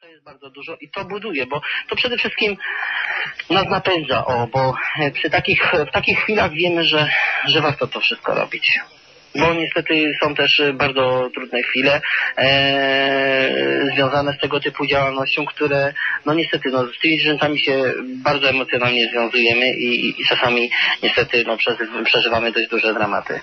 To jest bardzo dużo i to buduje, bo to przede wszystkim nas napędza, o, bo przy takich, w takich chwilach wiemy, że, że warto to wszystko robić. Bo niestety są też bardzo trudne chwile e, związane z tego typu działalnością, które no niestety no, z tymi zwierzętami się bardzo emocjonalnie związujemy i, i, i czasami niestety no, przeżywamy dość duże dramaty.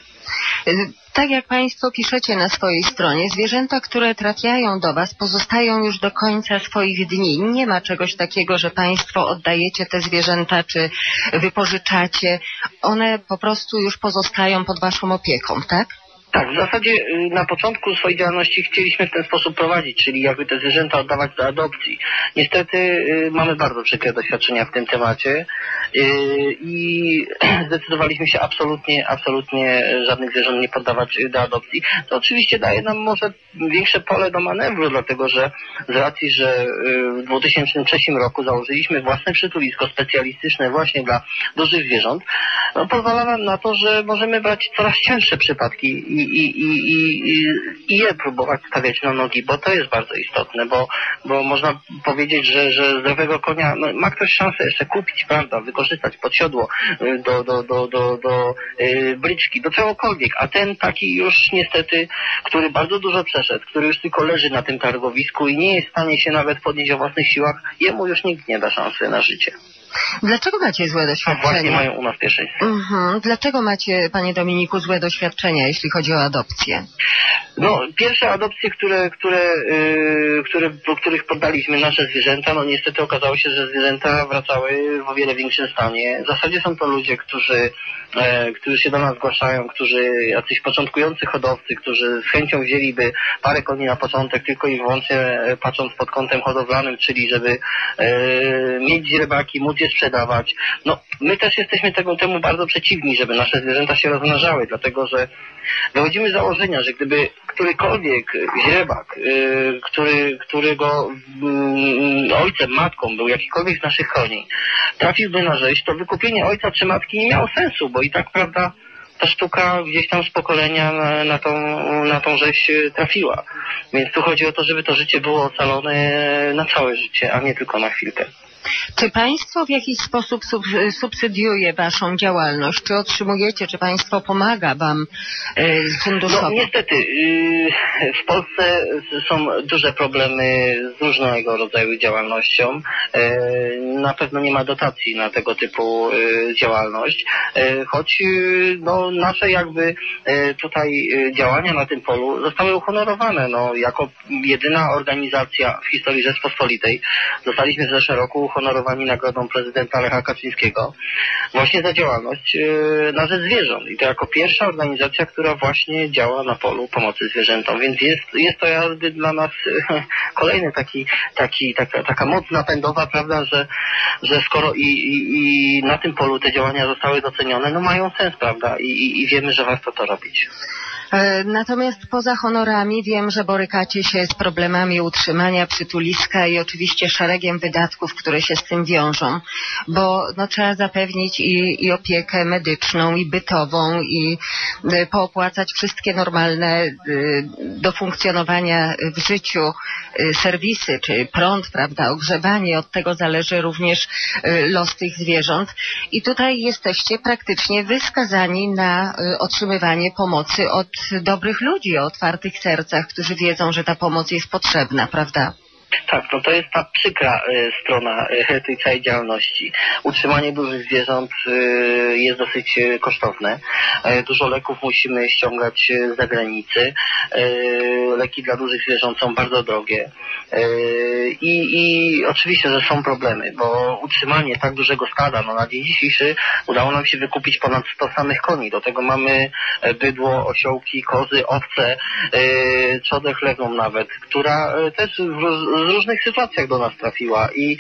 Tak jak Państwo piszecie na swojej stronie, zwierzęta, które trafiają do Was, pozostają już do końca swoich dni. Nie ma czegoś takiego, że Państwo oddajecie te zwierzęta czy wypożyczacie. One po prostu już pozostają pod Waszą opieką, tak? Tak, w zasadzie y, na początku swojej działalności chcieliśmy w ten sposób prowadzić, czyli jakby te zwierzęta oddawać do adopcji. Niestety y, mamy bardzo przykre doświadczenia w tym temacie y, i zdecydowaliśmy się absolutnie, absolutnie żadnych zwierząt nie poddawać do adopcji. To oczywiście daje nam może większe pole do manewru, dlatego że z racji, że w 2003 roku założyliśmy własne przytulisko specjalistyczne właśnie dla dużych zwierząt, no, pozwala nam na to, że możemy brać coraz cięższe przypadki i i, i, i, i je próbować stawiać na nogi, bo to jest bardzo istotne, bo, bo można powiedzieć, że, że zdrowego konia no, ma ktoś szansę jeszcze kupić, prawda, wykorzystać pod siodło y, do, do, do, do, do yy, bryczki, do czegokolwiek, a ten taki już niestety, który bardzo dużo przeszedł, który już tylko leży na tym targowisku i nie jest w stanie się nawet podnieść o własnych siłach, jemu już nikt nie da szansy na życie. Dlaczego macie złe doświadczenia? Właśnie mają u nas pierwszeństwo. Mhm. Dlaczego macie, panie Dominiku, złe doświadczenia, jeśli chodzi o adopcję? No, pierwsze adopcje, które, które, yy, które, po których poddaliśmy nasze zwierzęta, no niestety okazało się, że zwierzęta wracały w o wiele większym stanie. W zasadzie są to ludzie, którzy, e, którzy się do nas zgłaszają, którzy, jacyś początkujący hodowcy, którzy z chęcią wzięliby parę koni na początek, tylko i wyłącznie e, patrząc pod kątem hodowlanym, czyli żeby e, mieć źrebaki, móc je sprzedawać. No, my też jesteśmy tego, temu bardzo przeciwni, żeby nasze zwierzęta się rozmnażały, dlatego że wychodzimy z założenia, że gdyby którykolwiek źrebak, yy, który, którego yy, ojcem, matką był jakikolwiek z naszych koni, trafiłby na rzeź, to wykupienie ojca czy matki nie miało sensu, bo i tak, prawda, ta sztuka gdzieś tam z pokolenia na, na, tą, na tą rzeź trafiła. Więc tu chodzi o to, żeby to życie było ocalone na całe życie, a nie tylko na chwilkę. Czy państwo w jakiś sposób subsydiuje waszą działalność? Czy otrzymujecie, czy państwo pomaga wam e, funduszowo? No niestety, y, w Polsce są duże problemy z różnego rodzaju działalnością. E, na pewno nie ma dotacji na tego typu e, działalność, choć no, nasze jakby tutaj działania na tym polu zostały uhonorowane. No, jako jedyna organizacja w historii Rzeczpospolitej zostaliśmy w zeszłym roku uhonorowani nagrodą prezydenta Lecha Kaczyńskiego właśnie za działalność e, na rzecz zwierząt. I to jako pierwsza organizacja, która właśnie działa na polu pomocy zwierzętom. Więc jest, jest to jakby dla nas kolejny taki, taki, taka, taka moc napędowa, prawda, że, że skoro i, i, i na tym polu te działania zostały docenione, no mają sens, prawda, i, i, i wiemy, że warto to robić. E, natomiast poza honorami wiem, że borykacie się z problemami utrzymania przytuliska i oczywiście szeregiem wydatków, które się z tym wiążą, bo no, trzeba zapewnić i, i opiekę medyczną, i bytową, i y, poopłacać wszystkie normalne y, do funkcjonowania w życiu y, serwisy, czy prąd, prawda, ogrzewanie. Od tego zależy również los tych zwierząt. I tutaj jesteście praktycznie wyskazani na otrzymywanie pomocy od dobrych ludzi o otwartych sercach, którzy wiedzą, że ta pomoc jest potrzebna, prawda? Tak, no to jest ta przykra y, strona y, tej całej działalności. Utrzymanie dużych zwierząt y, jest dosyć kosztowne. Dużo leków musimy ściągać z zagranicy. Leki dla dużych zwierząt są bardzo drogie. I, I oczywiście, że są problemy, bo utrzymanie tak dużego stada, no na dzień dzisiejszy udało nam się wykupić ponad 100 samych koni. Do tego mamy bydło, osiołki, kozy, owce, trzodę chlewną nawet, która też w różnych sytuacjach do nas trafiła i,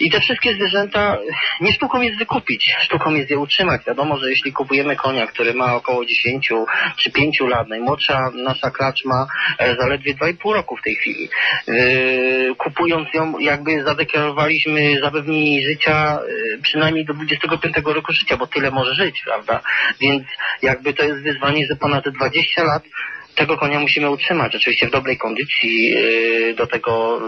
i te wszystkie zwierzęta nie sztuką jest wykupić, sztuką jest je utrzymać. Wiadomo, że jeśli kupujemy konia, który ma około 10 czy 5 lat, najmłodsza nasza klacz ma e, zaledwie 2,5 roku w tej chwili. Yy, kupując ją, jakby zadeklarowaliśmy zapewnienie życia yy, przynajmniej do 25 roku życia, bo tyle może żyć, prawda? Więc jakby to jest wyzwanie, że ponad 20 lat tego konia musimy utrzymać, oczywiście w dobrej kondycji, yy, do tego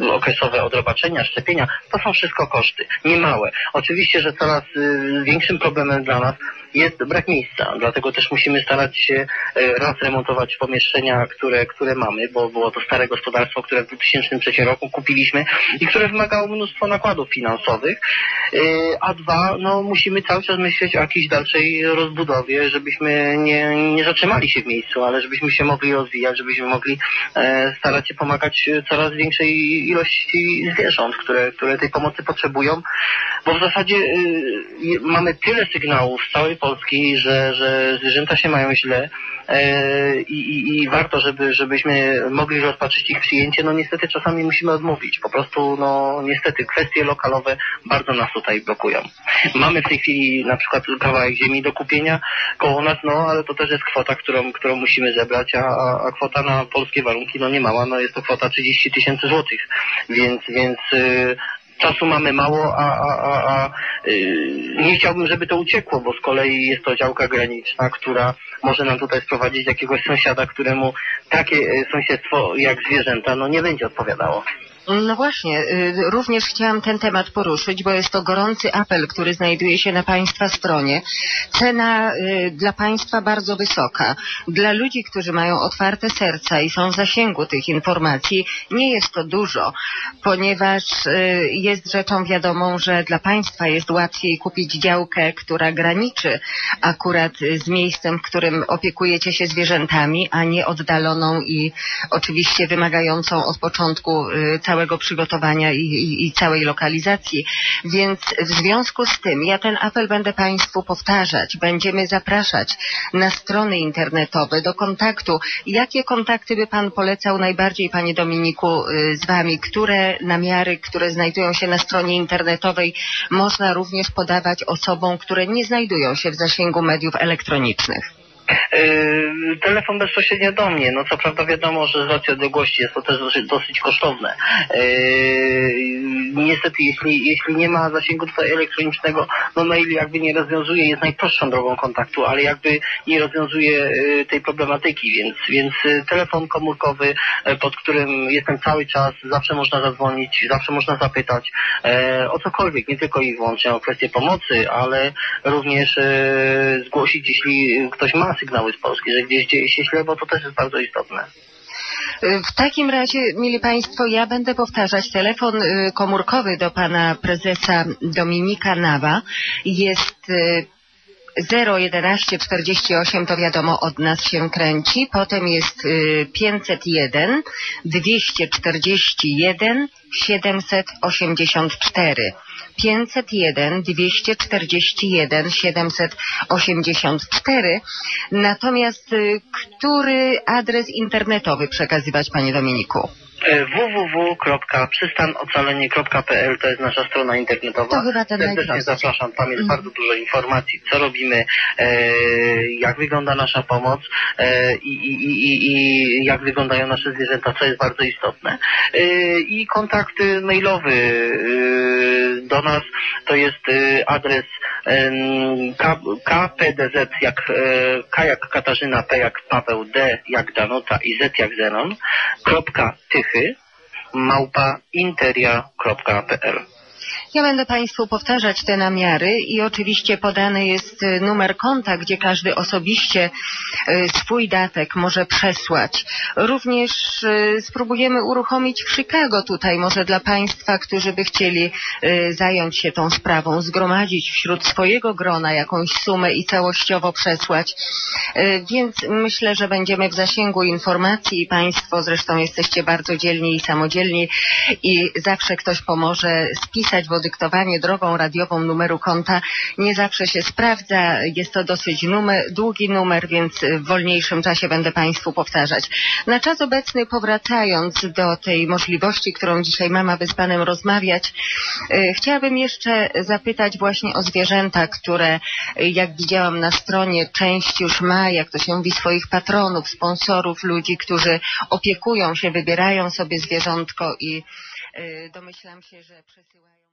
yy, okresowe odrobaczenia, szczepienia, to są wszystko koszty, niemałe. Oczywiście, że coraz yy, większym problemem dla nas jest brak miejsca, dlatego też musimy starać się raz remontować pomieszczenia, które, które mamy, bo było to stare gospodarstwo, które w 2003 roku kupiliśmy i które wymagało mnóstwo nakładów finansowych, a dwa, no musimy cały czas myśleć o jakiejś dalszej rozbudowie, żebyśmy nie, nie zatrzymali się w miejscu, ale żebyśmy się mogli rozwijać, żebyśmy mogli e, starać się pomagać coraz większej ilości zwierząt, które, które tej pomocy potrzebują, bo w zasadzie mamy tyle sygnałów z całej Polski, że, że zwierzęta się mają źle e, i, i, warto, żeby, żebyśmy mogli rozpatrzyć ich przyjęcie. No niestety czasami musimy odmówić. Po prostu, no niestety kwestie lokalowe bardzo nas tutaj blokują. Mamy w tej chwili na przykład kawałek ziemi do kupienia koło nas, no ale to też jest kwota, którą, którą musimy zebrać, a, a kwota na polskie warunki no nie mała, no jest to kwota 30 tysięcy złotych, więc, więc y, czasu mamy mało, a, a, a, a yy, nie chciałbym, żeby to uciekło, bo z kolei jest to działka graniczna, która może nam tutaj sprowadzić jakiegoś sąsiada, któremu takie y, sąsiedztwo jak zwierzęta no nie będzie odpowiadało. No właśnie, y, również chciałam ten temat poruszyć, bo jest to gorący apel, który znajduje się na Państwa stronie. Cena y, dla Państwa bardzo wysoka. Dla ludzi, którzy mają otwarte serca i są w zasięgu tych informacji, nie jest to dużo, ponieważ y, jest rzeczą wiadomą, że dla Państwa jest łatwiej kupić działkę, która graniczy akurat z miejscem, w którym opiekujecie się zwierzętami, a nie oddaloną i oczywiście wymagającą od początku całego całego przygotowania i, i, i, całej lokalizacji. Więc w związku z tym ja ten apel będę Państwu powtarzać. Będziemy zapraszać na strony internetowe do kontaktu. Jakie kontakty by Pan polecał najbardziej, Panie Dominiku, y, z Wami? Które namiary, które znajdują się na stronie internetowej można również podawać osobom, które nie znajdują się w zasięgu mediów elektronicznych? Yy, telefon bezpośrednio do mnie. No co prawda wiadomo, że z racji odległości jest to też dosyć, dosyć kosztowne. Yy, niestety, jeśli, jeśli nie ma zasięgu elektronicznego, no mail jakby nie rozwiązuje, jest najprostszą drogą kontaktu, ale jakby nie rozwiązuje yy, tej problematyki, więc, więc telefon komórkowy, pod którym jestem cały czas, zawsze można zadzwonić, zawsze można zapytać o cokolwiek, nie tylko i wyłącznie o kwestię pomocy, ale również zgłosić, jeśli ktoś ma sygnały z Polski, że gdzieś dzieje się źle, bo to też jest bardzo istotne. W takim razie, mieli Państwo, ja będę powtarzać. Telefon y, komórkowy do pana prezesa Dominika Nawa jest 011 y, 48 to wiadomo od nas się kręci, potem jest 501 241 784. 501 241 784. Natomiast y, który adres internetowy przekazywać, panie Dominiku? Www.przystanocalenie.pl to jest nasza strona internetowa. To chyba ten Serdecznie zapraszam, tam jest mm. bardzo dużo informacji, co robimy, e, jak wygląda nasza pomoc e, i, i, i, i, jak wyglądają nasze zwierzęta, co jest bardzo istotne. E, I kontakt mailowy do nas to jest adres KPDZ jak K jak Katarzyna, P jak Paweł, D jak Danuta i Z jak Zenon, kropka tychy, małpa interia.pl ja będę Państwu powtarzać te namiary i oczywiście podany jest y, numer konta, gdzie każdy osobiście y, swój datek może przesłać. Również y, spróbujemy uruchomić w Chicago tutaj, może dla Państwa, którzy by chcieli zająć się tą sprawą, zgromadzić wśród swojego grona jakąś sumę i całościowo przesłać. Więc myślę, że będziemy w zasięgu informacji i Państwo zresztą jesteście bardzo dzielni i samodzielni i zawsze ktoś pomoże spisać w dyktowanie drogą radiową numeru konta nie zawsze się sprawdza. Jest to dosyć numer, długi numer, więc w wolniejszym czasie będę Państwu powtarzać. Na czas obecny powracając do tej możliwości, którą dzisiaj mam, aby z Panem rozmawiać, e, chciałabym jeszcze zapytać właśnie o zwierzęta, które jak widziałam na stronie część już ma, jak to się mówi, swoich patronów, sponsorów, ludzi, którzy opiekują się, wybierają sobie zwierzątko i e, domyślam się, że przesyłają